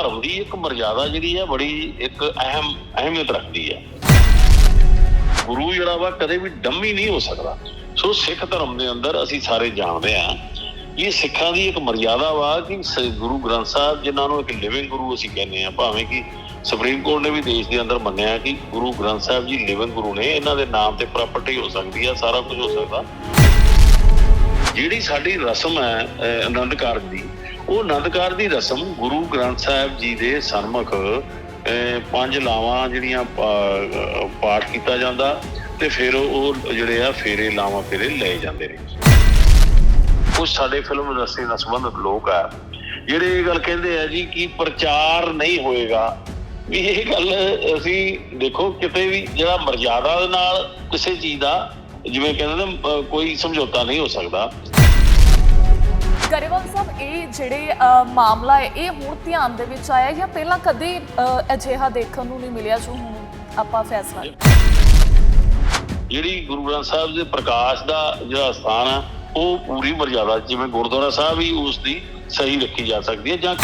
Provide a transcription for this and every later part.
ਧਰਮ ਦੀ ਇੱਕ ਮਰਜ਼ਾਦਾ ਜਿਹੜੀ ਹੈ ਬੜੀ ਇੱਕ ਅਹਿਮ ਅਹਿਮੀਅਤ ਰੱਖਦੀ ਹੈ। ਗੁਰੂ ਜਿਹੜਾ ਵਾ ਕਦੇ ਵੀ ਡੰਮੀ ਨਹੀਂ ਹੋ ਸਕਦਾ। ਸੋ ਸਿੱਖ ਧਰਮ ਦੇ ਅੰਦਰ ਅਸੀਂ ਸਾਰੇ ਜਾਣਦੇ ਆ ਇਹ ਸਿੱਖਾਂ ਦੀ ਇੱਕ ਮਰਜ਼ਾਦਾ ਵਾ ਕਿ ਗੁਰੂ ਗ੍ਰੰਥ ਸਾਹਿਬ ਜਿਨ੍ਹਾਂ ਨੂੰ ਇੱਕ ਲਿਵਿੰਗ ਗੁਰੂ ਅਸੀਂ ਕਹਿੰਦੇ ਆ ਭਾਵੇਂ ਕਿ ਸੁਪਰੀਮ ਕੋਰਟ ਨੇ ਵੀ ਦੇਸ਼ ਦੇ ਅੰਦਰ ਮੰਨਿਆ ਕਿ ਗੁਰੂ ਗ੍ਰੰਥ ਸਾਹਿਬ ਜੀ ਲਿਵਿੰਗ ਗੁਰੂ ਨੇ ਇਹਨਾਂ ਦੇ ਨਾਮ ਤੇ ਪ੍ਰਾਪਰਟੀ ਹੋ ਸਕਦੀ ਆ ਸਾਰਾ ਕੁਝ ਹੋ ਸਕਦਾ। ਜਿਹੜੀ ਸਾਡੀ ਰਸਮ ਹੈ ਅਹ, ਆਨੰਦ ਕਾਰਜ ਦੀ ਉਹ ਆਨੰਦ ਦੀ ਰਸਮ ਗੁਰੂ ਗ੍ਰੰਥ ਸਾਹਿਬ ਜੀ ਦੇ ਸਨਮੁਖ ਪੰਜ ਲਾਵਾਂ ਜਿਹੜੀਆਂ ਪਾਠ ਕੀਤਾ ਜਾਂਦਾ ਤੇ ਫਿਰ ਉਹ ਜਿਹੜੇ ਆ ਫੇਰੇ, ਲਾਵਾਂ ਫੇਰੇ ਲਏ ਜਾਂਦੇ ਨੇ। ਕੁਝ ਸਾਡੇ ਫਿਲਮ ਇੰਡਸਟਰੀ ਨਾਲ ਸੰਬੰਧਿਤ ਲੋਕ ਆ। ਜਿਹੜੇ ਇਹ ਗੱਲ ਕਹਿੰਦੇ ਆ ਜੀ ਕਿ ਪ੍ਰਚਾਰ ਨਹੀਂ ਹੋਏਗਾ। ਵੀ ਇਹ ਗੱਲ ਅਸੀਂ ਦੇਖੋ ਕਿਤੇ ਵੀ ਜਿਹੜਾ ਮਰਜ਼ਾਦਾ ਦੇ ਨਾਲ ਕਿਸੇ ਚੀਜ਼ ਦਾ, ਜਿਵੇਂ ਕਹਿੰਦੇ ਨੇ ਕੋਈ ਸਮਝੌਤਾ ਨਹੀਂ ਹੋ ਸਕਦਾ। ਗਰੇਵਾਲ ਸਾਹਿਬ, ਇਹ ਜਿਹੜੇ ਮਾਮਲਾ ਹੈ, ਇਹ ਹੁਣ ਧਿਆਨ ਦੇ ਵਿੱਚ ਆਇਆ ਜਾਂ ਪਹਿਲਾਂ ਕਦੇ ਅਜਿਹਾ ਦੇਖਣ ਨੂੰ ਨਹੀਂ ਮਿਲਿਆ ਜੋ ਹੁਣ ਆਪਾਂ ਫੈਸਲਾ ਜਿਹੜੀ ਗੁਰੂ ਗ੍ਰੰਥ ਸਾਹਿਬ ਦੇ ਪ੍ਰਕਾਸ਼ ਦਾ ਜਿਹੜਾ ਸਥਾਨ ਆ, ਉਹ ਪੂਰੀ ਮਰਜ਼ਾਦਾ, ਜਿਵੇਂ ਗੁਰਦੁਆਰਾ ਸਾਹਿਬ ਹੀ ਉਸ ਦੀ ਸਹੀ ਰੱਖੀ ਜਾ ਸਕਦੀ ਹੈ ਜਾਂ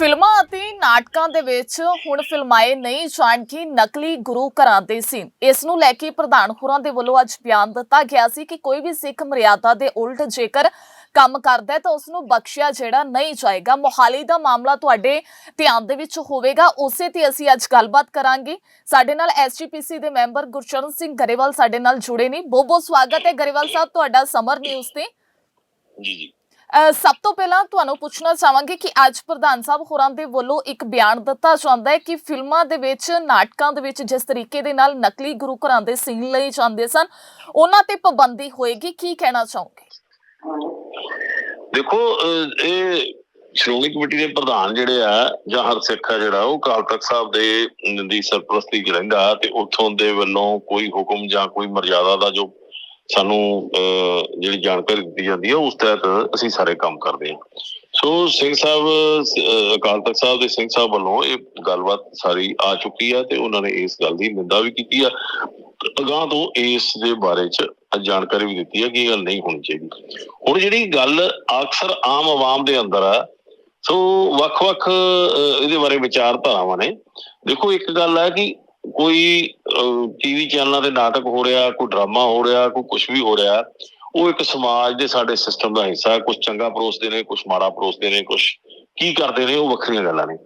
ਫਿਲਮਾਂ ਅਤੇ ਨਾਟਕਾਂ ਦੇ ਵਿੱਚ ਹੁਣ ਫਿਲਮਾਏ ਨਹੀਂ ਜਾਣਗੇ ਨਕਲੀ ਗੁਰੂ ਘਰਾਂ ਦੇ ਸੀ। ਇਸ ਨੂੰ ਲੈ ਕੇ ਪ੍ਰਧਾਨ ਹੋਰਾਂ ਦੇ ਵੱਲੋਂ ਅੱਜ ਬਿਆਨ ਦਿੱਤਾ ਗਿਆ ਸੀ ਕਿ ਕੋਈ ਵੀ ਸਿੱਖ ਮਰਿਆਦਾ ਦੇ ਉਲਟ ਜੇਕਰ ਕੰਮ ਕਰਦਾ ਹੈ ਤਾਂ ਉਸ ਨੂੰ ਬਖਸ਼ਿਆ ਜਿਹੜਾ ਨਹੀਂ ਜਾਏਗਾ। ਮੋਹਾਲੀ ਦਾ ਮਾਮਲਾ ਤੁਹਾਡੇ ਧਿਆਨ ਦੇ ਵਿੱਚ ਹੋਵੇਗਾ। ਉਸੇ ਤੇ ਅਸੀਂ ਅੱਜ ਗੱਲਬਾਤ ਕਰਾਂਗੇ। ਸਾਡੇ ਨਾਲ ਐਸਜੀਪੀਸੀ ਦੇ ਮੈਂਬਰ ਗੁਰਚਰਨ ਸਿੰਘ ਗਰੇਵਾਲ ਸਾਡੇ ਨਾਲ ਜੁੜੇ ਨੇ। ਬਹੁਤ ਬਹੁਤ ਸਵਾਗਤ ਹੈ ਗਰੇਵਾਲ ਸਾਹਿਬ, ਤੁਹਾਡਾ ਸਮਰ ਨਿਊਜ਼ ਤੇ। ਜੀ ਜੀ। ਸਭ ਤੋਂ ਪਹਿਲਾਂ ਤੁਹਾਨੂੰ ਪੁੱਛਣਾ ਚਾਹਾਂਗੇ ਕਿ ਅੱਜ ਪ੍ਰਧਾਨ ਸਾਹਿਬ ਹੋਰਾਂ ਦੇ ਵੱਲੋਂ ਇੱਕ ਬਿਆਨ ਦਿੱਤਾ ਜਾਂਦਾ ਹੈ ਕਿ ਫਿਲਮਾਂ ਦੇ ਵਿੱਚ, ਨਾਟਕਾਂ ਦੇ ਵਿੱਚ ਜਿਸ ਤਰੀਕੇ ਦੇ ਨਾਲ ਨਕਲੀ ਗੁਰੂ ਘਰਾਂ ਦੇ ਸੀਨ ਲਈ ਜਾਂਦੇ ਸਨ, ਉਹਨਾਂ ਤੇ ਪਾਬੰਦੀ ਹੋਏਗੀ, ਕੀ ਕਹਿਣਾ ਚਾਹੋਗੇ? ਦੇਖੋ ਇਹ ਸ਼੍ਰੋਮਣੀ ਕਮੇਟੀ ਦੇ ਪ੍ਰਧਾਨ ਜਿਹੜੇ ਆ, ਜਾਂ ਹਰ ਸਿੱਖ ਆ ਜਿਹੜਾ, ਉਹ ਅਕਾਲ ਤਖਤ ਸਾਹਿਬ ਦੇ ਦੀ ਸਰਪ੍ਰਸਤੀ 'ਚ ਰਹਿੰਦਾ ਤੇ ਉੱਥੋਂ ਦੇ ਵੱਲੋਂ ਕੋਈ ਹੁਕਮ ਜਾਂ ਕੋਈ ਮਰਜ਼ਾਦਾ ਦਾ ਜੋ ਸਾਨੂੰ ਅਹ, ਜਿਹੜੀ ਜਾਣਕਾਰੀ ਦਿੱਤੀ ਜਾਂਦੀ ਹੈ ਉਸ ਤਹਿਤ ਅਸੀਂ ਸਾਰੇ ਕੰਮ ਕਰਦੇ ਹਾਂ। ਸੋ ਸਿੰਘ ਸਾਹਿਬ ਅਹ, ਅਕਾਲ ਤਖਤ ਸਾਹਿਬ ਦੇ ਸਿੰਘ ਸਾਹਿਬ ਵੱਲੋਂ ਇਹ ਗੱਲਬਾਤ ਸਾਰੀ ਆ ਚੁੱਕੀ ਆ ਤੇ ਉਹਨਾਂ ਨੇ ਇਸ ਗੱਲ ਦੀ ਨਿੰਦਾ ਵੀ ਕੀਤੀ ਆ। ਅਗਾਂਹ ਤੋਂ ਇਸ ਦੇ ਬਾਰੇ ਚ ਜਾਣਕਾਰੀ ਵੀ ਦਿੱਤੀ ਹੈ ਕਿ ਇਹ ਗੱਲ ਨਹੀਂ ਹੋਣੀ ਚਾਹੀਦੀ। ਹੁਣ ਜਿਹੜੀ ਗੱਲ ਅਕਸਰ ਆਮ ਆਵਾਮ ਦੇ ਅੰਦਰ ਆ ਸੋ ਵੱਖ-ਵੱਖ ਇਹਦੇ ਬਾਰੇ ਵਿਚਾਰਧਾਰਾਵਾਂ ਨੇ। ਦੇਖੋ ਇੱਕ ਗੱਲ ਹੈ ਕਿ ਕੋਈ ਟੀਵੀ ਚੈਨਲਾਂ ਤੇ ਨਾਟਕ ਹੋ ਰਿਹਾ, ਕੋਈ ਡਰਾਮਾ ਹੋ ਰਿਹਾ, ਕੋਈ ਕੁਝ ਵੀ ਹੋ ਰਿਹਾ, ਉਹ ਇੱਕ ਸਮਾਜ ਦੇ ਸਾਡੇ ਸਿਸਟਮ ਦਾ ਹਿੱਸਾ ਕੁਝ ਚੰਗਾ ਪਰੋਸਦੇ ਨੇ ਕੁਝ ਮਾੜਾ ਪਰੋਸਦੇ ਨੇ ਕੁਝ ਕੀ ਕਰਦੇ ਨੇ, ਉਹ ਵੱਖਰੀਆਂ ਗੱਲਾਂ ਨੇ।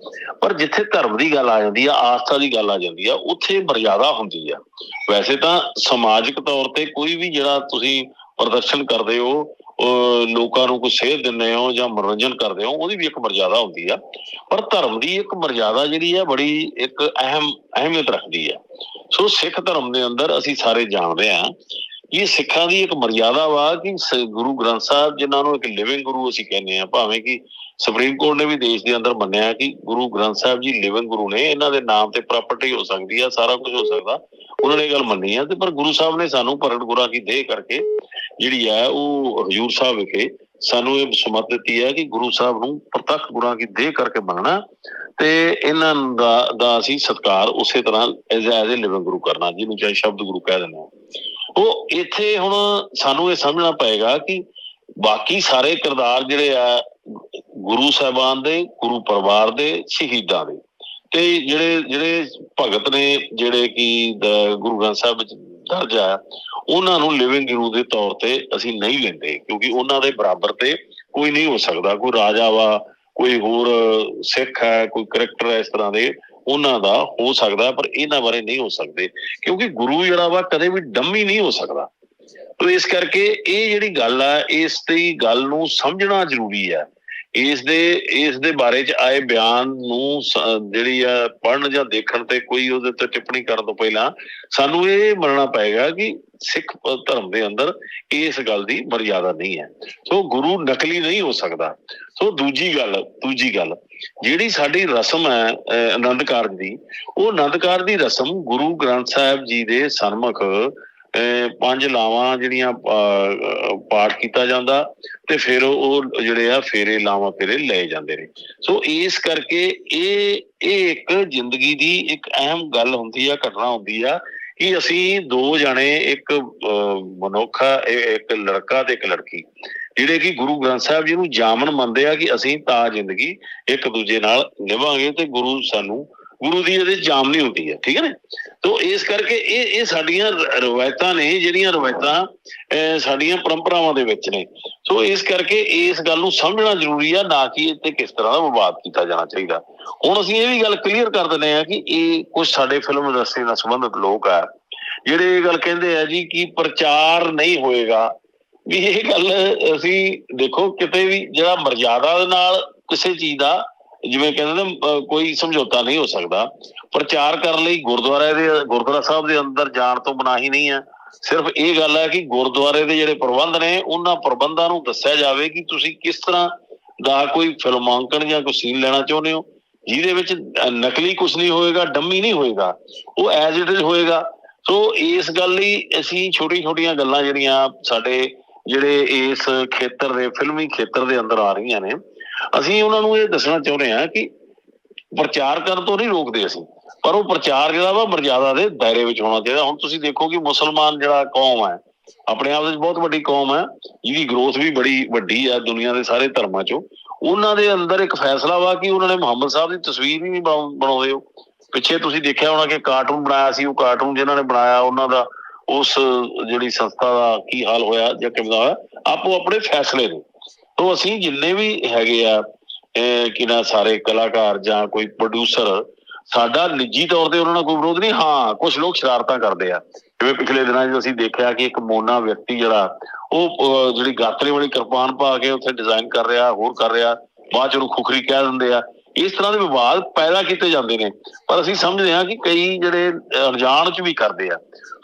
ਪਰ ਜਿੱਥੇ ਧਰਮ ਦੀ ਗੱਲ ਆ ਜਾਂਦੀ ਆ, ਆਸਥਾ ਦੀ ਗੱਲ ਆ ਜਾਂਦੀ ਆ, ਉੱਥੇ ਮਰਜ਼ਾਦਾ ਹੁੰਦੀ ਆ। ਵੈਸੇ ਤਾਂ ਸਮਾਜਿਕ ਤੌਰ ਤੇ ਕੋਈ ਵੀ ਜਿਹੜਾ ਤੁਸੀਂ ਪ੍ਰਦਰਸ਼ਨ ਕਰਦੇ ਹੋ ਲੋਕਾਂ ਨੂੰ ਕੋਈ ਸੇਧ ਦਿੰਦੇ ਹੋ ਜਾਂ ਮਨੋਰੰਜਨ ਕਰਦੇ ਹੋ, ਉਹਦੀ ਵੀ ਇੱਕ ਮਰਜ਼ਾਦਾ ਹੁੰਦੀ ਆ। ਪਰ ਧਰਮ ਦੀ ਇੱਕ ਮਰਜ਼ਾਦਾ ਜਿਹੜੀ ਆ, ਬੜੀ ਇੱਕ ਅਹਿਮ, ਅਹਿਮੀਅਤ ਰੱਖਦੀ ਆ। ਸੋ ਸਿੱਖ ਧਰਮ ਦੇ ਅੰਦਰ ਅਸੀਂ ਸਾਰੇ ਜਾਣਦੇ ਆ ਇਹ ਸਿੱਖਾਂ ਦੀ ਇੱਕ ਮਰਜ਼ਾਦਾ ਵਾ ਕਿ ਗੁਰੂ ਗ੍ਰੰਥ ਸਾਹਿਬ, ਜਿਨ੍ਹਾਂ ਨੂੰ ਇੱਕ ਲਿਵਿੰਗ ਗੁਰੂ ਅਸੀਂ ਕਹਿੰਦੇ ਆ, ਭਾਵੇਂ ਕਿ ਸੁਪਰੀਮ ਕੋਰਟ ਨੇ ਵੀ ਦੇਸ਼ ਦੇ ਅੰਦਰ ਮੰਨਿਆ ਕਿ ਗੁਰੂ ਗ੍ਰੰਥ ਸਾਹਿਬ ਜੀ ਲਿਵਿੰਗ ਗੁਰੂ ਨੇ, ਇਹਨਾਂ ਦੇ ਨਾਮ ਤੇ ਪ੍ਰਾਪਰਟੀ ਹੋ ਸਕਦੀ ਆ, ਸਾਰਾ ਕੁਝ ਹੋ ਸਕਦਾ। ਉਹਨਾਂ ਨੇ ਇਹ ਗੱਲ ਮੰਨੀ ਆ ਤੇ ਪਰ ਗੁਰੂ ਸਾਹਿਬ ਨੇ ਸਾਨੂੰ ਪ੍ਰਗਟ ਗੁਰਾਂ ਕੀ ਦੇਹ ਕਰਕੇ ਜਿਹੜੀ ਆ, ਉਹ ਹਜੂਰ ਸਾਹਿਬ ਵਿਖੇ ਸਾਨੂੰ ਇਹ ਸੁਮਤ ਦਿੱਤੀ ਹੈ ਕਿ ਗੁਰੂ ਸਾਹਿਬ ਨੂੰ ਪ੍ਰਤੱਖ ਗੁਰਾਂ ਕੀ ਦੇਹ ਕਰਕੇ ਮੰਨਣਾ ਤੇ ਇਹਨਾਂ ਦਾ ਦਾ ਅਸੀਂ ਸਤਕਾਰ ਉਸੇ ਤਰ੍ਹਾਂ ਐਜ਼ ਐਜ਼ ਲਿਵਿੰਗ ਗੁਰੂ ਕਰਨਾ, ਜਿਹਨੂੰ ਚਾਹੇ ਸ਼ਬਦ ਗੁਰੂ ਕਹਿ ਦਿੰਦੇ ਉਹ ਇੱਥੇ ਹੁਣ ਸਾਨੂੰ ਇਹ ਸਮਝਣਾ ਪਏਗਾ ਕਿ ਬਾਕੀ ਸਾਰੇ ਕਿਰਦਾਰ ਜਿਹੜੇ ਆ, ਗੁਰੂ ਸਾਹਿਬਾਨ ਦੇ, ਗੁਰੂ ਪਰਿਵਾਰ ਦੇ, ਸ਼ਹੀਦਾਂ ਦੇ। ਤੇ ਜਿਹੜੇ ਜਿਹੜੇ ਭਗਤ ਨੇ, ਜਿਹੜੇ ਕਿ ਗੁਰੂ ਗ੍ਰੰਥ ਸਾਹਿਬ ਵਿੱਚ ਦਰਜਾ ਆ ਉਹਨਾਂ ਨੂੰ ਲਿਵਿੰਗ ਗੁਰੂ ਦੇ ਤੌਰ ਤੇ ਅਸੀਂ ਨਹੀਂ ਲੈਂਦੇ, ਕਿਉਂਕਿ ਉਹਨਾਂ ਦੇ ਬਰਾਬਰ ਤੇ ਕੋਈ ਨਹੀਂ ਹੋ ਸਕਦਾ। ਕੋਈ ਰਾਜਾ ਵਾ, ਕੋਈ ਹੋਰ ਸਿੱਖ ਹੈ, ਕੋਈ ਕਰੈਕਟਰ ਹੈ ਇਸ ਤਰ੍ਹਾਂ ਦੇ, ਉਹਨਾਂ ਦਾ ਹੋ ਸਕਦਾ, ਪਰ ਇਹਨਾਂ ਬਾਰੇ ਨਹੀਂ ਹੋ ਸਕਦੇ। ਕਿਉਂਕਿ ਗੁਰੂ ਜਿਹੜਾ ਵਾ ਕਦੇ ਵੀ ਡੰਮੀ ਨਹੀਂ ਹੋ ਸਕਦਾ। ਤੋ ਇਸ ਕਰਕੇ ਇਹ ਜਿਹੜੀ ਗੱਲ ਆ, ਇਸ ਦੀ ਗੱਲ ਨੂੰ ਸਮਝਣਾ ਜ਼ਰੂਰੀ ਹੈ ਇਸ ਦੇ ਇਸ ਦੇ ਬਾਰੇ ਚ ਆਏ ਬਿਆਨ ਨੂੰ ਜਿਹੜੀ ਆ ਪੜਨ ਜਾਂ ਦੇਖਣ ਤੇ ਕੋਈ ਉਹਦੇ ਤੇ ਟਿੱਪਣੀ ਕਰਨ ਤੋਂ ਪਹਿਲਾਂ ਸਾਨੂੰ ਇਹ ਮੰਨਣਾ ਪਏਗਾ ਕਿ ਸਿੱਖ ਧਰਮ ਦੇ ਅੰਦਰ ਇਸ ਗੱਲ ਦੀ ਮਰਜ਼ਾਦਾ ਨਹੀਂ ਹੈ। ਸੋ ਗੁਰੂ ਨਕਲੀ ਨਹੀਂ ਹੋ ਸਕਦਾ। ਸੋ ਦੂਜੀ ਗੱਲ ਦੂਜੀ ਗੱਲ ਜਿਹੜੀ ਸਾਡੀ ਰਸਮ ਹੈ ਅਹ, ਆਨੰਦ ਕਾਰਜ ਦੀ ਉਹ ਆਨੰਦ ਕਾਰਜ ਦੀ ਰਸਮ ਗੁਰੂ ਗ੍ਰੰਥ ਸਾਹਿਬ ਜੀ ਦੇ ਸਨਮੁਖ ਪੰਜ ਲਾਵਾਂ ਜਿਹੜੀਆਂ ਪਾਠ ਕੀਤਾ ਜਾਂਦਾ ਤੇ ਫਿਰ ਉਹ ਜਿਹੜੇ ਆ ਫੇਰੇ ਲਾਵਾਂ ਫੇਰੇ ਲਏ ਜਾਂਦੇ ਨੇ। ਸੋ ਇਸ ਕਰਕੇ ਇਹ ਇਹ ਇੱਕ ਜ਼ਿੰਦਗੀ ਦੀ ਇੱਕ ਅਹਿਮ ਗੱਲ ਹੁੰਦੀ ਆ ਘਟਨਾ ਹੁੰਦੀ ਆ ਕਿ ਅਸੀਂ ਦੋ ਜਣੇ ਇੱਕ ਅਹ, ਮਨੁੱਖ ਆ, ਇੱਕ ਲੜਕਾ ਤੇ ਇੱਕ ਲੜਕੀ। ਜਿਹੜੇ ਕਿ ਗੁਰੂ ਗ੍ਰੰਥ ਸਾਹਿਬ ਜੀ ਨੂੰ ਜਾਮਨ ਮੰਨਦੇ ਆ ਕਿ ਅਸੀਂ ਤਾਂ ਜ਼ਿੰਦਗੀ ਇੱਕ ਦੂਜੇ ਨਾਲ ਨਿਭਾਂਗੇ ਤੇ ਗੁਰੂ ਸਾਨੂੰ ਗੁਰੂ ਦੀ ਇਹਦੇ ਜਾਮ ਜਾਮਨੀ ਹੁੰਦੀ ਹੈ, ਠੀਕ ਹੈ ਨਾ? ਤੋ ਇਸ ਕਰਕੇ ਇਹ ਇਹ ਸਾਡੀਆਂ ਰਵਾਇਤਾਂ ਨੇ ਜਿਹੜੀਆਂ ਰਵਾਇਤਾਂ ਸਾਡੀਆਂ ਪਰੰਪਰਾਵਾਂ ਦੇ ਵਿੱਚ ਨੇ। ਸੋ ਇਸ ਕਰਕੇ ਇਸ ਗੱਲ ਨੂੰ ਸਮਝਣਾ ਜ਼ਰੂਰੀ ਆ, ਨਾ ਕਿ ਇਹ ਤੇ ਕਿਸ ਤਰ੍ਹਾਂ ਦਾ ਵਿਵਾਦ ਕੀਤਾ ਜਾਣਾ ਚਾਹੀਦਾ। ਹੁਣ ਅਸੀਂ ਇਹ ਵੀ ਗੱਲ ਕਲੀਅਰ ਕਰ ਦਿੰਦੇ ਆ ਕਿ ਇਹ ਕੁਝ ਸਾਡੇ ਫਿਲਮ ਇੰਡਸਟਰੀ ਨਾਲ ਸੰਬੰਧਿਤ ਲੋਕ ਆ, ਜਿਹੜੇ ਇਹ ਗੱਲ ਕਹਿੰਦੇ ਆ ਜੀ ਕਿ ਪ੍ਰਚਾਰ ਨਹੀਂ ਹੋਏਗਾ। ਵੀ ਇਹ ਗੱਲ ਅਸੀਂ ਦੇਖੋ ਕਿਤੇ ਵੀ ਜਿਹੜਾ ਮਰਜ਼ਾਦਾ ਦੇ ਨਾਲ ਕਿਸੇ ਚੀਜ਼ ਦਾ ਜਿਵੇਂ ਕਹਿੰਦੇ ਨੇ ਕੋਈ ਸਮਝੌਤਾ ਨਹੀਂ ਹੋ ਸਕਦਾ। ਪ੍ਰਚਾਰ ਕਰਨ ਲਈ ਗੁਰਦੁਆਰੇ ਦੇ, ਗੁਰਦੁਆਰਾ ਸਾਹਿਬ ਦੇ ਅੰਦਰ ਜਾਣ ਤੋਂ ਮਨਾਹੀ ਨਹੀਂ ਹੈ। ਸਿਰਫ ਇਹ ਗੱਲ ਹੈ ਕਿ ਗੁਰਦੁਆਰੇ ਦੇ ਜਿਹੜੇ ਪ੍ਰਬੰਧ ਨੇ, ਉਹਨਾਂ ਪ੍ਰਬੰਧਾਂ ਨੂੰ ਦੱਸਿਆ ਜਾਵੇ ਕਿ ਤੁਸੀਂ ਕਿਸ ਤਰ੍ਹਾਂ ਦਾ ਕੋਈ ਫਿਲਮਾਂਕਣ ਜਾਂ ਕੋਈ ਸੀਨ ਲੈਣਾ ਚਾਹੁੰਦੇ ਹੋ, ਜਿਹਦੇ ਵਿੱਚ ਨਕਲੀ ਕੁਝ ਨਹੀਂ ਹੋਏਗਾ, ਡੰਮੀ ਨਹੀਂ ਹੋਏਗਾ, ਉਹ ਐਜ਼ ਇਟ ਇਜ਼ ਹੋਏਗਾ। ਸੋ ਇਸ ਗੱਲ ਲਈ ਅਸੀਂ ਛੋਟੀ ਛੋਟੀਆਂ ਗੱਲਾਂ ਜਿਹੜੀਆਂ ਸਾਡੇ ਜਿਹੜੇ ਇਸ ਖੇਤਰ ਦੇ, ਫਿਲਮੀ ਖੇਤਰ ਦੇ ਅੰਦਰ ਆ ਰਹੀਆਂ ਨੇ ਅਸੀਂ ਉਹਨਾਂ ਨੂੰ ਇਹ ਦੱਸਣਾ ਚਾਹੁੰਦੇ ਹਾਂ ਕਿ ਪ੍ਰਚਾਰ ਕਰਨ ਤੋਂ ਨਹੀਂ ਰੋਕਦੇ ਅਸੀਂ, ਪਰ ਉਹ ਪ੍ਰਚਾਰ ਜਿਹੜਾ ਵਾ ਮਰਜ਼ਾਦਾ ਦੇ ਦਾਇਰੇ ਵਿੱਚ ਹੋਣਾ ਚਾਹੀਦਾ। ਹੁਣ ਤੁਸੀਂ ਦੇਖੋ ਕਿ ਮੁਸਲਮਾਨ ਜਿਹੜਾ ਕੌਮ ਹੈ, ਆਪਣੇ ਆਪ ਵਿੱਚ ਬਹੁਤ ਵੱਡੀ ਕੌਮ ਹੈ, ਜਿਹਦੀ ਗਰੋਥ ਵੀ ਬੜੀ ਵੱਡੀ ਹੈ ਦੁਨੀਆ ਦੇ ਸਾਰੇ ਧਰਮਾਂ ਚੋਂ। ਉਹਨਾਂ ਦੇ ਅੰਦਰ ਇੱਕ ਫੈਸਲਾ ਵਾ ਕਿ ਉਹਨਾਂ ਨੇ ਮੁਹੰਮਦ ਸਾਹਿਬ ਦੀ ਤਸਵੀਰ ਵੀ ਨਹੀਂ ਬਣਾਉ- ਬਣਾਉਂਦੇ ਹੋ। ਪਿੱਛੇ ਤੁਸੀਂ ਦੇਖਿਆ ਹੋਣਾ ਕਿ ਕਾਰਟੂਨ ਬਣਾਇਆ ਸੀ, ਉਹ ਕਾਰਟੂਨ ਜਿਨ੍ਹਾਂ ਨੇ ਬਣਾਇਆ, ਉਹਨਾਂ ਦਾ ਉਸ ਜਿਹੜੀ ਸੰਸਥਾ ਦਾ ਕੀ ਹਾਲ ਹੋਇਆ ਜਾਂ ਕਿਵੇਂ ਦਾ ਆਪੋ ਆਪਣੇ ਫੈਸਲੇ ਨੇ ਤੋਂ ਅਸੀਂ ਜਿੰਨੇ ਵੀ ਹੈਗੇ ਆ, ਇਹ ਸਾਰੇ ਕਲਾਕਾਰ ਜਾਂ ਕੋਈ ਪ੍ਰੋਡਿਊਸਰ ਸਾਡਾ ਨਿੱਜੀ ਤੌਰ ਤੇ ਉਹਨਾਂ ਨਾਲ ਕੋਈ ਵਿਰੋਧ ਨਹੀਂ। ਹਾਂ ਕੁਝ ਲੋਕ ਸ਼ਰਾਰਤਾਂ ਕਰਦੇ ਆ। ਜਿਵੇਂ ਪਿਛਲੇ ਦਿਨਾਂ 'ਚ ਅਸੀਂ ਦੇਖਿਆ ਕਿ ਇੱਕ ਮੋਨਾ ਵਿਅਕਤੀ ਜਿਹੜਾ, ਉਹ ਜਿਹੜੀ ਗਾਤਰੇ ਵਾਲੀ ਕਿਰਪਾਨ ਪਾ ਕੇ ਉੱਥੇ ਡਿਜ਼ਾਈਨ ਕਰ ਰਿਹਾ, ਹੋਰ ਕਰ ਰਿਹਾ, ਬਾਅਦ ਚ ਉਹਨੂੰ ਖੁਖਰੀ ਕਹਿ ਦਿੰਦੇ ਆ। ਇਸ ਤਰ੍ਹਾਂ ਦੇ ਵਿਵਾਦ ਪੈਦਾ ਕੀਤੇ ਜਾਂਦੇ ਨੇ। ਪਰ ਅਸੀਂ ਸਮਝਦੇ ਹਾਂ ਕਿ ਕਈ ਜਿਹੜੇ ਅਣਜਾਣ ਚ ਵੀ ਕਰਦੇ ਆ।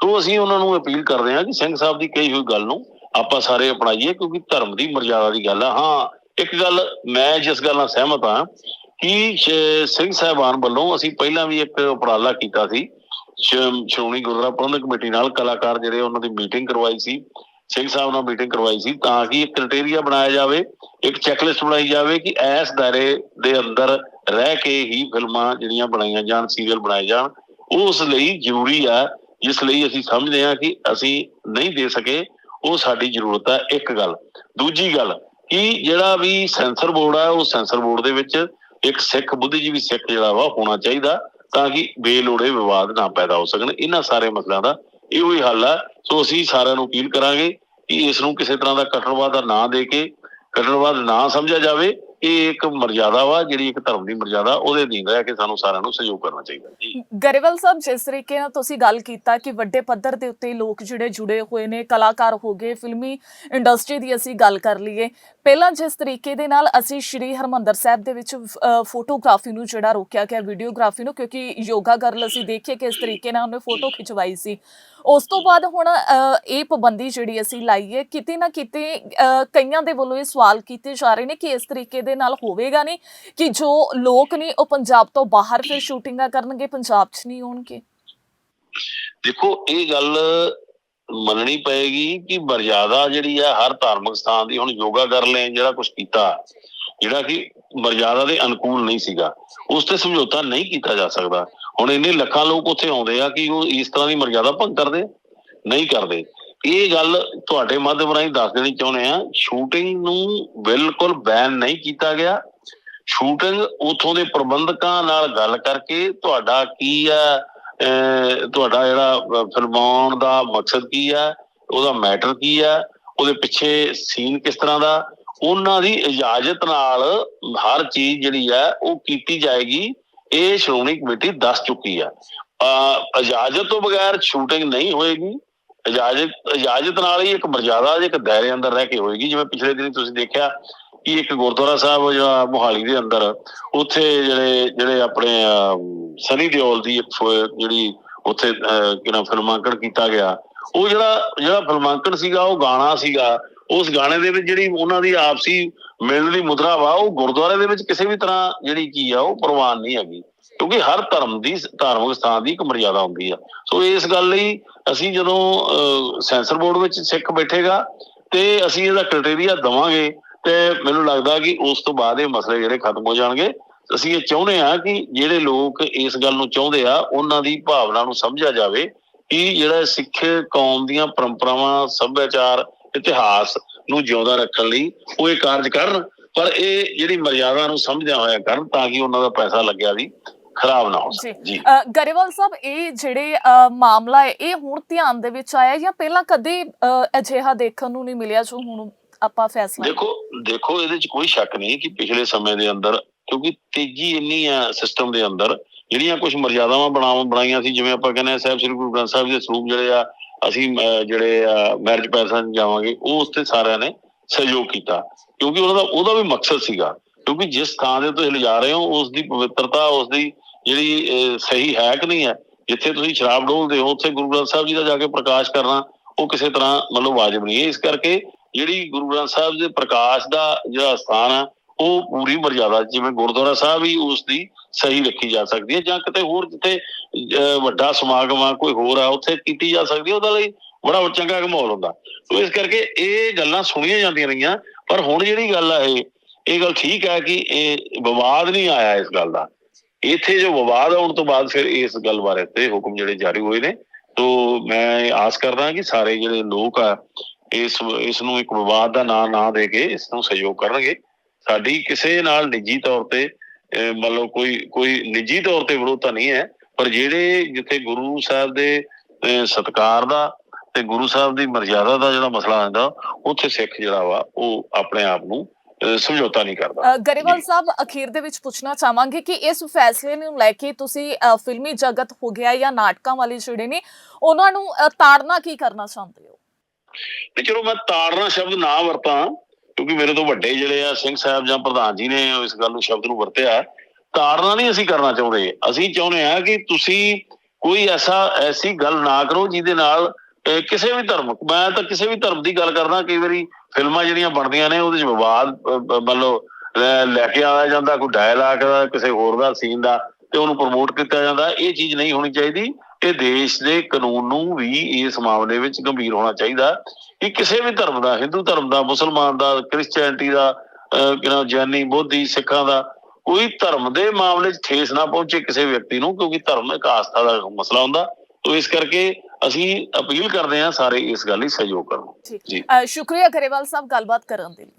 ਸੋ ਅਸੀਂ ਉਹਨਾਂ ਨੂੰ ਅਪੀਲ ਕਰਦੇ ਹਾਂ ਕਿ ਸਿੰਘ ਸਾਹਿਬ ਦੀ ਕਹੀ ਹੋਈ ਗੱਲ ਨੂੰ ਆਪਾਂ ਸਾਰੇ ਅਪਣਾਈਏ ਕਿਉਂਕਿ ਧਰਮ ਦੀ ਮਰਜ਼ਾਦਾ ਦੀ ਗੱਲ ਆ। ਹਾਂ, ਇੱਕ ਗੱਲ ਮੈਂ ਜਿਸ ਗੱਲ ਨਾਲ ਸਹਿਮਤ ਹਾਂ ਕਿ ਸਿੰਘ ਸਾਹਿਬਾਨ ਵੱਲੋਂ ਅਸੀਂ ਪਹਿਲਾਂ ਵੀ ਇੱਕ ਉਪਰਾਲਾ ਕੀਤਾ ਸੀ। ਸ਼੍ਰੋਮਣੀ ਗੁਰਦੁਆਰਾ ਪ੍ਰਬੰਧਕ ਕਮੇਟੀ ਨਾਲ ਕਲਾਕਾਰ ਜਿਹੜੇ ਉਹਨਾਂ ਦੀ ਮੀਟਿੰਗ ਕਰਵਾਈ ਸੀ। ਸਿੰਘ ਸਾਹਿਬ ਨਾਲ ਮੀਟਿੰਗ ਕਰਵਾਈ ਸੀ ਤਾਂ ਕਿ ਇੱਕ ਕ੍ਰਾਈਟੇਰੀਆ ਬਣਾਇਆ ਜਾਵੇ, ਇੱਕ ਚੈੱਕਲਿਸਟ ਬਣਾਈ ਜਾਵੇ ਕਿ ਇਸ ਦਾਇਰੇ ਦੇ ਅੰਦਰ ਰਹਿ ਕੇ ਹੀ ਫਿਲਮਾਂ ਜਿਹੜੀਆਂ ਬਣਾਈਆਂ ਜਾਣ, ਸੀਰੀਅਲ ਬਣਾਏ ਜਾਣ। ਉਸ ਲਈ ਜ਼ਰੂਰੀ ਆ, ਜਿਸ ਲਈ ਅਸੀਂ ਸਮਝਦੇ ਹਾਂ ਕਿ ਅਸੀਂ ਨਹੀਂ ਦੇ ਸਕੇ ਉਹ ਸਾਡੀ ਜ਼ਰੂਰਤ ਹੈ ਇੱਕ ਗੱਲ। ਦੂਜੀ ਗੱਲ, ਕਿ ਜਿਹੜਾ ਵੀ ਸੈਂਸਰ ਬੋਰਡ ਆ, ਉਹ ਸੈਂਸਰ ਬੋਰਡ ਦੇ ਵਿੱਚ ਇੱਕ ਸਿੱਖ ਬੁੱਧੀਜੀਵੀ ਸਿੱਖ ਜਿਹੜਾ ਵਾ ਹੋਣਾ ਚਾਹੀਦਾ ਤਾਂ ਕਿ ਬੇਲੋੜੇ ਵਿਵਾਦ ਨਾ ਪੈਦਾ ਹੋ ਸਕਣ। ਇਹਨਾਂ ਸਾਰੇ ਮਸਲਿਆਂ ਦਾ ਇਹੋ ਹੀ ਹੱਲ ਹੈ ਸੋ ਅਸੀਂ ਸਾਰਿਆਂ ਨੂੰ ਅਪੀਲ ਕਰਾਂਗੇ ਕਿ ਇਸ ਨੂੰ ਕਿਸੇ ਤਰ੍ਹਾਂ ਦਾ ਕਟੜਵਾਦ ਦਾ ਨਾਂ ਦੇ ਕੇ ਕਟੜਵਾਦ ਨਾ ਸਮਝਿਆ ਜਾਵੇ। ਇਹ ਇੱਕ ਮਰਜ਼ਾਦਾ ਵਾ, ਜਿਹੜੀ ਇੱਕ ਧਰਮ ਦੀ ਮਰਜ਼ਾਦਾ, ਉਹਦੇ ਅਧੀਨ ਰਹਿ ਕੇ ਸਾਨੂੰ ਸਾਰਿਆਂ ਨੂੰ ਸਹਿਯੋਗ ਕਰਨਾ ਚਾਹੀਦਾ ਜੀ। ਗਰੇਵਾਲ ਸਾਹਿਬ, ਜਿਸ ਤਰੀਕੇ ਨਾਲ ਤੁਸੀਂ ਗੱਲ ਕੀਤਾ ਕਿ ਵੱਡੇ ਪੱਧਰ ਦੇ ਉੱਤੇ ਲੋਕ ਜਿਹੜੇ ਜੁੜੇ ਹੋਏ ਨੇ, ਕਲਾਕਾਰ ਹੋ ਗਏ, ਫਿਲਮੀ ਇੰਡਸਟਰੀ ਦੀ ਅਸੀਂ ਗੱਲ ਕਰ ਲਈਏ, ਪਹਿਲਾਂ ਜਿਸ ਤਰੀਕੇ ਦੇ ਨਾਲ ਅਸੀਂ ਸ਼੍ਰੀ ਹਰਮੰਦਰ ਸਾਹਿਬ ਦੇ ਵਿੱਚ ਫੋਟੋਗ੍ਰਾਫੀ ਨੂੰ ਜਿਹੜਾ ਰੋਕਿਆ ਗਿਆ ਵੀਡੀਓਗ੍ਰਾਫੀ ਨੂੰ, ਕਿਉਂਕਿ ਯੋਗਾ ਗਰਲ ਅਸੀਂ ਦੇਖੀਏ ਕਿ ਇਸ ਤਰੀਕੇ ਨਾਲ ਉਹਨੇ ਫੋਟੋ ਖਿਚਵਾਈ ਸੀ। ਉਸ ਤੋਂ ਬਾਅਦ ਹੁਣ ਇਹ ਪਾਬੰਦੀ ਜਿਹੜੀ ਅਸੀਂ ਲਾਈ ਹੈ, ਕਿਤੇ ਨਾ ਕਿਤੇ ਕਈਆਂ ਦੇ ਵੱਲੋਂ ਇਹ ਸਵਾਲ ਕੀਤੇ ਜਾ ਰਹੇ ਨੇ ਕਿ ਇਸ ਤਰੀਕੇ ਦੇ ਨਾਲ ਹੋਵੇਗਾ ਨਹੀਂ ਕਿ ਜੋ ਲੋਕ ਨੇ ਉਹ ਪੰਜਾਬ ਤੋਂ ਬਾਹਰ ਫਿਰ ਸ਼ੂਟਿੰਗਾਂ ਕਰਨਗੇ, ਪੰਜਾਬ 'ਚ ਨਹੀਂ ਹੋਣਗੇ? ਦੇਖੋ, ਇਹ ਗੱਲ ਮੰਨਣੀ ਪਏਗੀ ਕਿ ਮਰਜ਼ਾਦਾ ਜਿਹੜੀ ਆ, ਹਰ ਧਾਰਮਿਕ ਸਥਾਨ ਦੀ ਹੁਣ ਯੋਗਾ ਕਰ ਲੈ ਜਿਹੜਾ ਕੁਝ ਕੀਤਾ, ਜਿਹੜਾ ਕਿ ਮਰਜ਼ਾਦਾ ਦੇ ਅਨੁਕੂਲ ਨਹੀਂ ਸੀਗਾ, ਉਸ ਤੇ ਸਮਝੌਤਾ ਨਹੀਂ ਕੀਤਾ ਜਾ ਸਕਦਾ। ਹੁਣ ਇੰਨੇ ਲੱਖਾਂ ਲੋਕ ਉੱਥੇ ਆਉਂਦੇ ਆ ਕਿ ਉਹ ਇਸ ਤਰ੍ਹਾਂ ਦੀ ਮਰਜ਼ਾਦਾ ਭੰਗ ਕਰਦੇ ਨਹੀਂ ਕਰਦੇ। ਇਹ ਗੱਲ ਤੁਹਾਡੇ ਮਾਧਿਅਮ ਰਾਹੀਂ ਦੱਸ ਦੇਣੀ ਚਾਹੁੰਦੇ ਆ ਸ਼ੂਟਿੰਗ ਨੂੰ ਬਿਲਕੁਲ ਬੈਨ ਨਹੀਂ ਕੀਤਾ ਗਿਆ। ਸ਼ੂਟਿੰਗ ਉਥੋਂ ਦੇ ਪ੍ਰਬੰਧਕਾਂ ਨਾਲ ਗੱਲ ਕਰਕੇ ਤੁਹਾਡਾ ਕੀ ਆ ਤੁਹਾਡਾ ਜਿਹੜਾ ਫਿਲਮਾਉਣ ਦਾ ਮਕਸਦ ਕੀ ਆ, ਉਹਦਾ ਮੈਟਰ ਕੀ ਆ, ਉਹਦੇ ਪਿੱਛੇ ਸੀਨ ਕਿਸ ਤਰ੍ਹਾਂ ਦਾ, ਉਹਨਾਂ ਦੀ ਇਜਾਜ਼ਤ ਨਾਲ ਹਰ ਚੀਜ਼ ਜਿਹੜੀ ਆ ਉਹ ਕੀਤੀ ਜਾਏਗੀ। ਇਹ ਸ਼੍ਰੋਮਣੀ ਕਮੇਟੀ ਦੱਸ ਚੁੱਕੀ ਆ। ਇਜਾਜ਼ਤ ਤੋਂ ਬਗੈਰ ਸ਼ੂਟਿੰਗ ਨਹੀਂ ਹੋਏਗੀ। ਇਜਾਜ਼ਤ ਇਜਾਜ਼ਤ ਨਾਲ ਹੀ ਇੱਕ ਮਰਜ਼ਾਦਾ ਇੱਕ ਦਾਇਰੇ ਅੰਦਰ ਰਹਿ ਕੇ ਹੋਏਗੀ। ਜਿਵੇਂ ਪਿਛਲੇ ਦਿਨੀ ਤੁਸੀਂ ਦੇਖਿਆ ਕਿ ਇੱਕ ਗੁਰਦੁਆਰਾ ਸਾਹਿਬ ਜਿਹੜਾ ਮੋਹਾਲੀ ਦੇ ਅੰਦਰ ਉੱਥੇ ਜਿਹੜੇ ਜਿਹੜੇ ਆਪਣੇ ਅਹ, ਸਨੀ ਦਿਓਲ ਦੀ ਇੱਕ ਜਿਹੜੀ ਉੱਥੇ ਅਹ, ਕਿਹਨਾਂ ਫਿਲਮਾਂਕਣ ਕੀਤਾ ਗਿਆ ਉਹ ਜਿਹੜਾ ਜਿਹੜਾ ਫਿਲਮਾਂਕਣ ਸੀਗਾ ਉਹ ਗਾਣਾ ਸੀਗਾ ਉਸ ਗਾਣੇ ਦੇ ਵਿੱਚ ਜਿਹੜੀ ਉਹਨਾਂ ਦੀ ਆਪਸੀ ਮਿਲਣ ਦੀ ਮੁਦਰਾ ਵਾ, ਉਹ ਗੁਰਦੁਆਰੇ ਦੇ ਵਿੱਚ ਕਿਸੇ ਵੀ ਤਰ੍ਹਾਂ ਜਿਹੜੀ ਕੀ ਆ, ਉਹ ਪ੍ਰਵਾਨ ਨਹੀਂ ਹੈਗੀ। ਕਿਉਂਕਿ ਹਰ ਧਰਮ ਦੀ, ਧਾਰਮਿਕ ਸਥਾਨ ਦੀ ਇੱਕ ਮਰਜ਼ਾਦਾ ਹੁੰਦੀ ਆ। ਸੋ ਇਸ ਗੱਲ ਲਈ ਅਸੀਂ ਜਦੋਂ ਸੈਂਸਰ ਬੋਰਡ ਵਿੱਚ ਸਿੱਖ ਬੈਠੇਗਾ ਤੇ ਅਸੀਂ ਇਹਦਾ ਕ੍ਰਾਈਟੇਰੀਆ ਦਵਾਂਗੇ ਤੇ ਮੈਨੂੰ ਲੱਗਦਾ ਕਿ ਉਸ ਤੋਂ ਬਾਅਦ ਇਹ ਮਸਲੇ ਜਿਹੜੇ ਖਤਮ ਹੋ ਜਾਣਗੇ। ਅਸੀਂ ਇਹ ਚਾਹੁੰਦੇ ਆ ਕਿ ਜਿਹੜੇ ਲੋਕ ਇਸ ਗੱਲ ਨੂੰ ਚਾਹੁੰਦੇ ਆ, ਉਹਨਾਂ ਦੀ ਭਾਵਨਾ ਨੂੰ ਸਮਝਿਆ ਜਾਵੇ ਕਿ ਜਿਹੜਾ ਸਿੱਖ ਕੌਮ ਦੀਆਂ ਪਰੰਪਰਾਵਾਂ, ਸੱਭਿਆਚਾਰ ਇਤਿਹਾਸ ਨੂੰ ਜਿਉਂਦਾ ਰੱਖਣ ਲਈ ਉਹ ਇਹ ਕਾਰਜ ਕਰਨ ਪਰ ਇਹ ਜਿਹੜੀ ਮਰਿਆਦਾ ਨੂੰ ਸਮਝਦਿਆਂ ਹੋਇਆ ਕਰਨ ਤਾਂ ਕਿ ਉਹਨਾਂ ਦਾ ਪੈਸਾ ਲੱਗਿਆ ਵੀ ਖਰਾਬ ਨਾ ਹੋ ਸਕੇ ਜੀ। ਗਰੇਵਾਲ ਸਾਹਿਬ ਇਹ ਜਿਹੜੇ ਮਾਮਲਾ ਹੈ ਇਹ ਹੁਣ ਧਿਆਨ ਦੇ ਵਿੱਚ ਆਇਆ ਜਾਂ ਪਹਿਲਾਂ ਕਦੇ ਅਜਿਹਾ ਦੇਖਣ ਨੂੰ ਨਹੀਂ ਮਿਲਿਆ ਜੋ ਹੁਣ ਆਪਾਂ ਫੈਸਲਾ ਦੇਖੋ ਦੇਖੋ ਇਹਦੇ ਚ ਕੋਈ ਸ਼ੱਕ ਨਹੀਂ ਕਿ ਪਿਛਲੇ ਸਮੇਂ ਦੇ ਅੰਦਰ ਕਿਉਂਕਿ ਤੇਜ਼ੀ ਇੰਨੀ ਆ ਸਿਸਟਮ ਦੇ ਅੰਦਰ ਜਿਹੜੀਆਂ ਕੁਝ ਮਰਜ਼ਾਦਾਵਾਂ ਬਣਾਉਣ ਬਣਾਈਆਂ ਸੀ ਜਿਵੇਂ ਆਪਾਂ ਕਹਿੰਦੇ ਆ ਸਾਹਿਬ ਸ੍ਰੀ ਗੁਰੂ ਗ੍ਰੰਥ ਸਾਹਿਬ ਦੇ ਸਰੂਪ ਜਿਹੜੇ ਆ ਅਸੀਂ ਜਿਹੜੇ ਆ ਮੈਰਿਜ ਪੈਲਸਾਂ ਜਾਵਾਂਗੇ, ਉਹ ਉਸ ਤੇ ਸਾਰਿਆਂ ਨੇ ਸਹਿਯੋਗ ਕੀਤਾ। ਕਿਉਂਕਿ ਉਹਨਾਂ ਦਾ ਉਹਦਾ ਵੀ ਮਕਸਦ ਸੀਗਾ। ਕਿਉਂਕਿ ਜਿਸ ਥਾਂ ਦੇ ਤੁਸੀਂ ਲਿਜਾ ਰਹੇ ਹੋ ਉਸ ਦੀ ਪਵਿੱਤਰਤਾ ਉਸ ਦੀ ਜਿਹੜੀ ਸਹੀ ਹੈ ਕਿ ਨਹੀਂ ਹੈ, ਜਿੱਥੇ ਤੁਸੀਂ ਸ਼ਰਾਬ ਡੋਲਦੇ ਹੋ, ਉੱਥੇ ਗੁਰੂ ਗ੍ਰੰਥ ਸਾਹਿਬ ਜੀ ਦਾ ਜਾ ਕੇ ਪ੍ਰਕਾਸ਼ ਕਰਨਾ, ਉਹ ਕਿਸੇ ਤਰ੍ਹਾਂ ਮਤਲਬ ਵਾਜਬ ਨਹੀਂ ਹੈ। ਇਸ ਕਰਕੇ ਜਿਹੜੀ ਗੁਰੂ ਗ੍ਰੰਥ ਸਾਹਿਬ ਦੇ ਪ੍ਰਕਾਸ਼ ਦਾ ਜਿਹੜਾ ਸਥਾਨ ਆ, ਉਹ ਪੂਰੀ ਮਰਜ਼ਾਦਾ, ਜਿਵੇਂ ਗੁਰਦੁਆਰਾ ਸਾਹਿਬ ਹੀ ਉਸ ਦੀ ਸਹੀ ਰੱਖੀ ਜਾ ਸਕਦੀ ਹੈ ਜਾਂ ਕਿਤੇ ਹੋਰ ਜਿੱਥੇ ਵੱਡਾ ਸਮਾਗਮ ਆ, ਕੋਈ ਹੋਰ ਆ, ਉੱਥੇ ਕੀਤੀ ਜਾ ਸਕਦੀ ਹੈ, ਉਹਦਾ ਲਈ ਬੜਾ ਚੰਗਾ ਮਾਹੌਲ ਹੁੰਦਾ। ਸੋ ਇਸ ਕਰਕੇ ਇਹ ਗੱਲਾਂ ਸੁਣੀਆਂ ਜਾਂਦੀਆਂ ਰਹੀਆਂ, ਪਰ ਹੁਣ ਜਿਹੜੀ ਗੱਲ ਆ ਇਹ ਇਹ ਗੱਲ ਠੀਕ ਹੈ ਕਿ ਇਹ ਵਿਵਾਦ ਨਹੀਂ ਆਇਆ ਇਸ ਗੱਲ ਦਾ। ਇੱਥੇ ਜੋ ਵਿਵਾਦ ਆਉਣ ਤੋਂ ਬਾਅਦ ਫਿਰ ਇਸ ਗੱਲ ਬਾਰੇ ਤੇ ਹੁਕਮ ਜਿਹੜੇ ਜਾਰੀ ਹੋਏ ਨੇ, ਤੋ ਮੈਂ ਆਸ ਕਰਦਾ ਕਿ ਸਾਰੇ ਜਿਹੜੇ ਲੋਕ ਆ, ਇਸ ਇਸ ਨੂੰ ਇੱਕ ਵਿਵਾਦ ਦਾ ਨਾਂ, ਨਾ ਦੇ ਕੇ ਇਸ ਨੂੰ ਸਹਿਯੋਗ ਕਰਨਗੇ। ਸਾਡੀ ਕਿਸੇ ਨਾਲ ਨਿੱਜੀ ਤੌਰ ਤੇ ਮੰਨ ਲਓ ਕੋਈ ਕੋਈ ਨਿੱਜੀ ਤੌਰ ਤੇ ਵਿਰੋਧਤਾ ਨਹੀਂ ਹੈ ਪਰ ਜਿਹੜੇ ਜਿੱਥੇ ਗੁਰੂ ਸਾਹਿਬ ਦੇ ਸਤਿਕਾਰ ਦਾ ਤੇ ਗੁਰੂ ਸਾਹਿਬ ਦੀ ਮਰਜ਼ਾਦਾ ਦਾ ਜਿਹੜਾ ਮਸਲਾ ਆਉਂਦਾ ਉੱਥੇ ਸਿੱਖ ਜਿਹੜਾ ਵਾ ਉਹ ਆਪਣੇ ਆਪ ਨੂੰ ਸਮਝੌਤਾ ਨਹੀਂ ਕਰਦਾ। ਗਰੇਵਾਲ ਸਾਹਿਬ ਅਖੀਰ ਦੇ ਵਿੱਚ ਪੁੱਛਣਾ ਚਾਹਾਂਗੇ ਕਿ ਇਸ ਫੈਸਲੇ ਨੂੰ ਲੈ ਕੇ ਤੁਸੀਂ ਫਿਲਮੀ ਜਗਤ ਹੋ ਗਿਆ ਜਾਂ ਨਾਟਕਾਂ ਵਾਲੇ ਜਿਹੜੇ ਨੇ ਉਹਨਾਂ ਨੂੰ ਤਾੜਨਾ ਕੀ ਕਰਨਾ ਚਾਹੁੰਦੇ ਹੋ? ਤੇ ਚਲੋ ਮੈਂ ਤਾੜਨਾ ਸ਼ਬਦ ਨਾ ਵਰਤਾਂ ਕਿਉਂਕਿ ਮੇਰੇ ਤੋਂ ਵੱਡੇ ਜਿਹੜੇ ਆ ਸਿੰਘ ਸਾਹਿਬ ਜਾਂ ਪ੍ਰਧਾਨ ਜੀ ਨੇ ਇਸ ਗੱਲ ਨੂੰ ਸ਼ਬਦ ਨੂੰ ਵਰਤਿਆ, ਤਾੜਨਾ ਨਹੀਂ ਅਸੀਂ ਕਰਨਾ ਚਾਹੁੰਦੇ। ਅਸੀਂ ਚਾਹੁੰਦੇ ਆ ਕਿ ਤੁਸੀਂ ਕੋਈ ਐਸਾ, ਐਸੀ ਗੱਲ ਨਾ ਕਰੋ ਜਿਹਦੇ ਨਾਲ ਕਿਸੇ ਵੀ ਧਰਮ, ਮੈਂ ਤਾਂ ਕਿਸੇ ਵੀ ਧਰਮ ਦੀ ਗੱਲ ਕਰਦਾ, ਕਈ ਵਾਰੀ ਫਿਲਮਾਂ ਜਿਹੜੀਆਂ ਬਣਦੀਆਂ ਨੇ ਉਹਦੇ ਚ ਵਿਵਾਦ ਮਤਲਬ ਲੈ ਲੈ ਕੇ ਆਇਆ ਜਾਂਦਾ, ਕੋਈ ਡਾਇਲਾਗ ਦਾ ਕਿਸੇ ਹੋਰ ਦਾ ਸੀਨ ਦਾ, ਤੇ ਉਹਨੂੰ ਪ੍ਰਮੋਟ ਕੀਤਾ ਜਾਂਦਾ, ਇਹ ਚੀਜ਼ ਨਹੀਂ ਹੋਣੀ ਚਾਹੀਦੀ। ਇਹ ਦੇਸ਼ ਦੇ ਕਾਨੂੰਨ ਨੂੰ ਵੀ ਇਸ ਮਾਮਲੇ ਵਿੱਚ ਗੰਭੀਰ ਹੋਣਾ ਚਾਹੀਦਾ। ਕਿ ਕਿਸੇ ਵੀ ਧਰਮ ਦਾ ਹਿੰਦੂ ਧਰਮ ਦਾ ਮੁਸਲਮਾਨ ਦਾ ਕ੍ਰਿਸਚੀਅਨਟੀ ਦਾ ਅਹ, ਕਿ ਨਾਮ ਜੈਨੀ ਬੋਧੀ ਸਿੱਖਾਂ ਦਾ ਕੋਈ ਧਰਮ ਦੇ ਮਾਮਲੇ 'ਚ ਠੇਸ ਨਾ ਪਹੁੰਚੇ ਕਿਸੇ ਵਿਅਕਤੀ ਨੂੰ ਕਿਉਂਕਿ ਧਰਮ ਇੱਕ ਆਸਥਾ ਦਾ ਮਸਲਾ ਹੁੰਦਾ। ਤੋ ਇਸ ਕਰਕੇ ਅਸੀਂ ਅਪੀਲ ਕਰਦੇ ਹਾਂ ਸਾਰੇ ਇਸ ਗੱਲ ਲਈ ਸਹਿਯੋਗ ਠੀਕ। ਜੀ। ਸ਼ੁਕਰੀਆ ਗਰੇਵਾਲ ਸਾਹਿਬ ਗੱਲਬਾਤ ਕਰਨ ਦੇ ਲਈ।